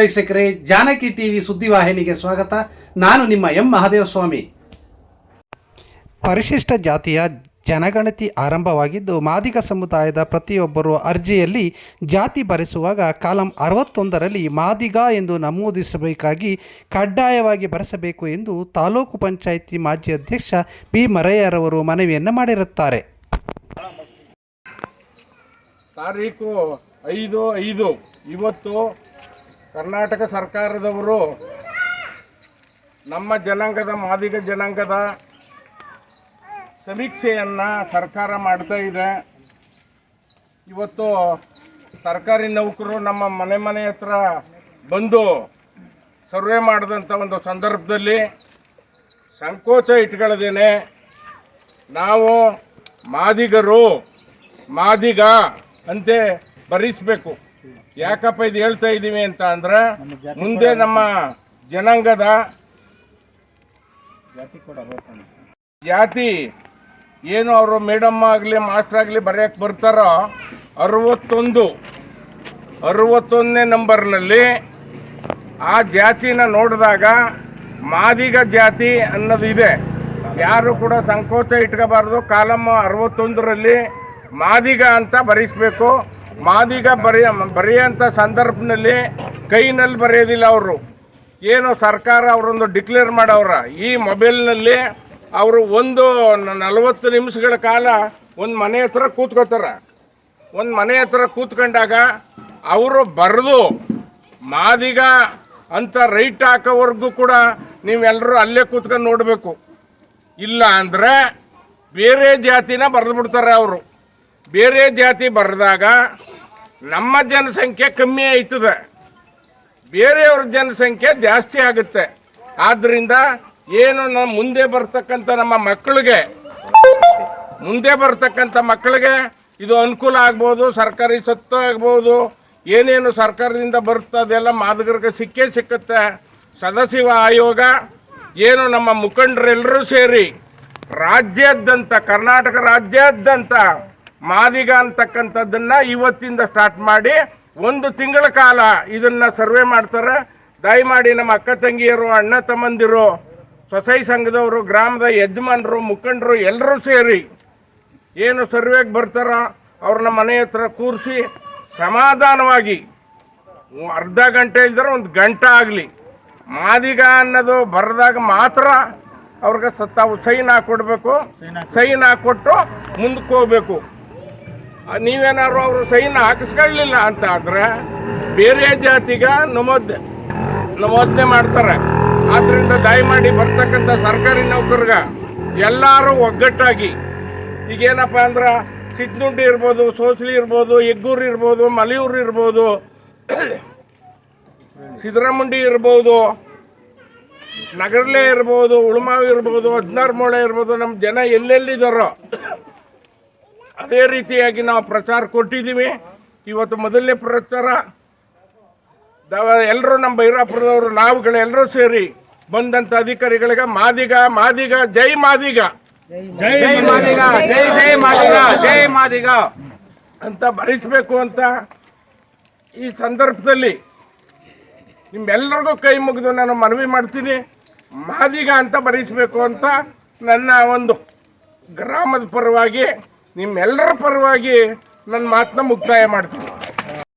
ವೀಕ್ಷಕರೇ, ಜಾನಕಿ ಟಿವಿ ಸುದ್ದಿವಾಹಿನಿಗೆ ಸ್ವಾಗತ. ನಾನು ನಿಮ್ಮ ಎಂ ಮಹಾದೇವಸ್ವಾಮಿ. ಪರಿಶಿಷ್ಟ ಜಾತಿಯ ಜನಗಣತಿ ಆರಂಭವಾಗಿದ್ದು, ಮಾದಿಗ ಸಮುದಾಯದ ಪ್ರತಿಯೊಬ್ಬರು ಅರ್ಜಿಯಲ್ಲಿ ಜಾತಿ ಬರೆಸುವಾಗ ಕಾಲಂ ಅರವತ್ತೊಂದರಲ್ಲಿ ಮಾದಿಗ ಎಂದು ನಮೂದಿಸಬೇಕಾಗಿ ಕಡ್ಡಾಯವಾಗಿ ಬರೆಸಬೇಕು ಎಂದು ತಾಲೂಕು ಪಂಚಾಯಿತಿ ಮಾಜಿ ಅಧ್ಯಕ್ಷ ಬಿ ಮರಯ್ಯರವರು ಮನವಿಯನ್ನು ಮಾಡಿರುತ್ತಾರೆ. ತಾರೀಕು ಐದು ಐದು, ಇವತ್ತು ಕರ್ನಾಟಕ ಸರ್ಕಾರದವರು ನಮ್ಮ ಜನಾಂಗದ ಮಾದಿಗ ಜನಾಂಗದ ಸಮೀಕ್ಷೆಯನ್ನು ಸರ್ಕಾರ ಮಾಡ್ತಾ ಇದೆ. ಇವತ್ತು ಸರ್ಕಾರಿ ನೌಕರು ನಮ್ಮ ಮನೆ ಮನೆ ಹತ್ರ ಬಂದು ಸರ್ವೆ ಮಾಡಿದಂಥ ಒಂದು ಸಂದರ್ಭದಲ್ಲಿ ಸಂಕೋಚ ಇಟ್ಕೊಳ್ಳದೇನೆ ನಾವು ಮಾದಿಗರು, ಮಾದಿಗ ಅಂತೆ ಬರೆಸ್ಬೇಕು ಯಾಕಪ್ಪ ಇದು ಹೇಳ್ತಾ ಇದ್ದೀವಿ ಅಂತ ಅಂದ್ರೆ ಮುಂದೆ ನಮ್ಮ ಜನಾಂಗದ ಜಾತಿ ಏನು ಅವರು ಮೇಡಮ್ ಆಗಲಿ ಮಾಸ್ಟರ್ ಆಗಲಿ ಬರೆಯಕ್ಕೆ ಬರ್ತಾರೋ ಅರವತ್ತೊಂದು ಅರವತ್ತೊಂದನೇ ನಂಬರ್ನಲ್ಲಿ ಆ ಜಾತಿನ ನೋಡಿದಾಗ ಮಾದಿಗ ಜಾತಿ ಅನ್ನೋದು ಇದೆ. ಯಾರು ಕೂಡ ಸಂಕೋಚ ಇಟ್ಕೋಬಾರ್ದು. ಕಾಲಮ್ಮ ಅರವತ್ತೊಂದರಲ್ಲಿ ಮಾದಿಗ ಅಂತ ಬರೆಸ್ಬೇಕು ಮಾದಿಗ ಬರೆಯ ಬರೆಯೋಂಥ ಸಂದರ್ಭದಲ್ಲಿ ಕೈನಲ್ಲಿ ಬರೆಯೋದಿಲ್ಲ ಅವರು. ಏನು ಸರ್ಕಾರ ಅವರೊಂದು ಡಿಕ್ಲೇರ್ ಮಾಡವ್ರ. ಈ ಮೊಬೈಲ್ನಲ್ಲಿ ಅವರು ಒಂದು ನಲವತ್ತು ನಿಮಿಷಗಳ ಕಾಲ ಒಂದು ಮನೆ ಹತ್ರ ಕೂತ್ಕೋತಾರೆ. ಒಂದು ಮನೆ ಹತ್ರ ಕೂತ್ಕೊಂಡಾಗ ಅವರು ಬರೆದು ಮಾದಿಗ ಅಂತ ರೈಟ್ ಹಾಕೋವರೆಗೂ ಕೂಡ ನೀವೆಲ್ಲರೂ ಅಲ್ಲೇ ಕೂತ್ಕೊಂಡು ನೋಡಬೇಕು. ಇಲ್ಲ ಅಂದರೆ ಬೇರೆ ಜಾತಿನ ಬರೆದು ಬಿಡ್ತಾರೆ ಅವರು. ಬೇರೆ ಜಾತಿ ಬರೆದಾಗ ನಮ್ಮ ಜನಸಂಖ್ಯೆ ಕಮ್ಮಿ ಆಯ್ತದೆ. ಬೇರೆಯವ್ರ ಜನಸಂಖ್ಯೆ ಜಾಸ್ತಿ ಆಗುತ್ತೆ. ಆದ್ದರಿಂದ ಏನು ನಮ್ಮ ಮುಂದೆ ಬರ್ತಕ್ಕಂಥ ನಮ್ಮ ಮಕ್ಕಳಿಗೆ, ಮುಂದೆ ಬರ್ತಕ್ಕಂಥ ಮಕ್ಕಳಿಗೆ ಇದು ಅನುಕೂಲ ಆಗ್ಬೋದು, ಸರ್ಕಾರಿ ಸತ್ತು ಆಗ್ಬೋದು, ಏನೇನು ಸರ್ಕಾರದಿಂದ ಬರುತ್ತೆ ಅದೆಲ್ಲ ಮಾದಕರಿಗೆ ಸಿಕ್ಕೇ ಸಿಕ್ಕುತ್ತೆ. ಸದಸ್ಯ ಆಯೋಗ, ಏನು ನಮ್ಮ ಮುಖಂಡರೆಲ್ಲರೂ ಸೇರಿ ರಾಜ್ಯಾದ್ಯಂತ, ಕರ್ನಾಟಕ ರಾಜ್ಯಾದ್ಯಂತ ಮಾದಿಗ ಅಂತಕ್ಕಂಥದ್ದನ್ನ ಇವತ್ತಿಂದ ಸ್ಟಾರ್ಟ್ ಮಾಡಿ ಒಂದು ತಿಂಗಳ ಕಾಲ ಇದನ್ನ ಸರ್ವೆ ಮಾಡ್ತಾರೆ. ದಯಮಾಡಿ ನಮ್ಮ ಅಕ್ಕ ತಂಗಿಯರು ಅಣ್ಣ ತಮ್ಮಂದಿರು ಸೊಸೈ ಸಂಘದವರು ಗ್ರಾಮದ ಯಜಮಾನರು ಮುಖಂಡರು ಎಲ್ಲರೂ ಸೇರಿ ಏನು ಸರ್ವೆಗೆ ಬರ್ತಾರೋ ಅವ್ರನ್ನ ಮನೆ ಹತ್ರ ಕೂರಿಸಿ ಸಮಾಧಾನವಾಗಿ ಅರ್ಧ ಗಂಟೆ ಇಲ್ದರೆ ಒಂದು ಗಂಟೆ ಆಗಲಿ. ಮಾದಿಗ ಅನ್ನೋದು ಬರೆದಾಗ ಮಾತ್ರ ಅವ್ರಿಗೆ ಸ- ತಾವು ಸೈನ್ ಕೊಡಬೇಕು ಸೈನ್ ಹಾಕೊಟ್ಟು ಮುಂದಕ್ಕೆ ಹೋಗ್ಬೇಕು. ನೀವೇನಾದ್ರು ಅವರು ಸೈನ್ ಹಾಕಿಸ್ಕೊಳ್ಳಿಲ್ಲ ಅಂತ ಆದ್ರೆ ಬೇರೆ ಜಾತಿಗ ನಮೋದ್, ನಮೋದನೆ ಮಾಡ್ತಾರೆ. ಆದ್ದರಿಂದ ದಯಮಾಡಿ ಬರ್ತಕ್ಕಂಥ ಸರ್ಕಾರಿ ನೌಕರಿಗ ಎಲ್ಲರೂ ಒಗ್ಗಟ್ಟಾಗಿ, ಈಗೇನಪ್ಪ ಅಂದ್ರೆ ಸಿದ್ದುಂಡಿ ಇರ್ಬೋದು, ಸೋಸಲಿ ಇರ್ಬೋದು ಎಗ್ಗೂರು ಇರ್ಬೋದು, ಮಲಿಯೂರು ಇರ್ಬೋದು ಸಿದ್ದರಾಮುಂಡಿ ಇರ್ಬೋದು, ನಗರ್ಲೆ ಇರ್ಬೋದು, ಉಳುಮಾವಿ ಇರ್ಬೋದು, ಹದಿನಾರು ಮೊಳೆ ಇರ್ಬೋದು ನಮ್ಮ ಜನ ಎಲ್ಲೆಲ್ಲಿದ್ದಾರೋ ಅದೇ ರೀತಿಯಾಗಿ ನಾವು ಪ್ರಚಾರ ಕೊಟ್ಟಿದ್ದೀವಿ. ಇವತ್ತು ಮೊದಲನೇ ಪ್ರಚಾರ. ಎಲ್ಲರೂ ನಮ್ಮ ಬೈರಾಪುರದವರು ನಾವುಗಳೆಲ್ಲರೂ ಸೇರಿ ಬಂದಂಥ ಅಧಿಕಾರಿಗಳಿಗೆ ಮಾದಿಗ ಮಾದಿಗ ಜೈ ಮಾದಿಗ. ಜೈ ಮಾದಿಗ. ಜೈ ಜೈ ಮಾದಿಗ. ಜೈ ಮಾದಿಗ ಅಂತ ಭರಿಸಬೇಕು ಅಂತ ಈ ಸಂದರ್ಭದಲ್ಲಿ ನಿಮ್ಮೆಲ್ಲರಿಗೂ ಕೈ ಮುಗಿದು ನಾನು ಮನವಿ ಮಾಡ್ತೀನಿ. ಮಾದಿಗ ಅಂತ ಭರಿಸಬೇಕು ಅಂತ ನನ್ನ ಒಂದು ಗ್ರಾಮದ ಪರವಾಗಿ ನಿಮ್ಮೆಲ್ಲರ ಪರವಾಗಿ ನನ್ನ ಮಾತನ್ನ ಮುಕ್ತಾಯ ಮಾಡ್ತೀನಿ.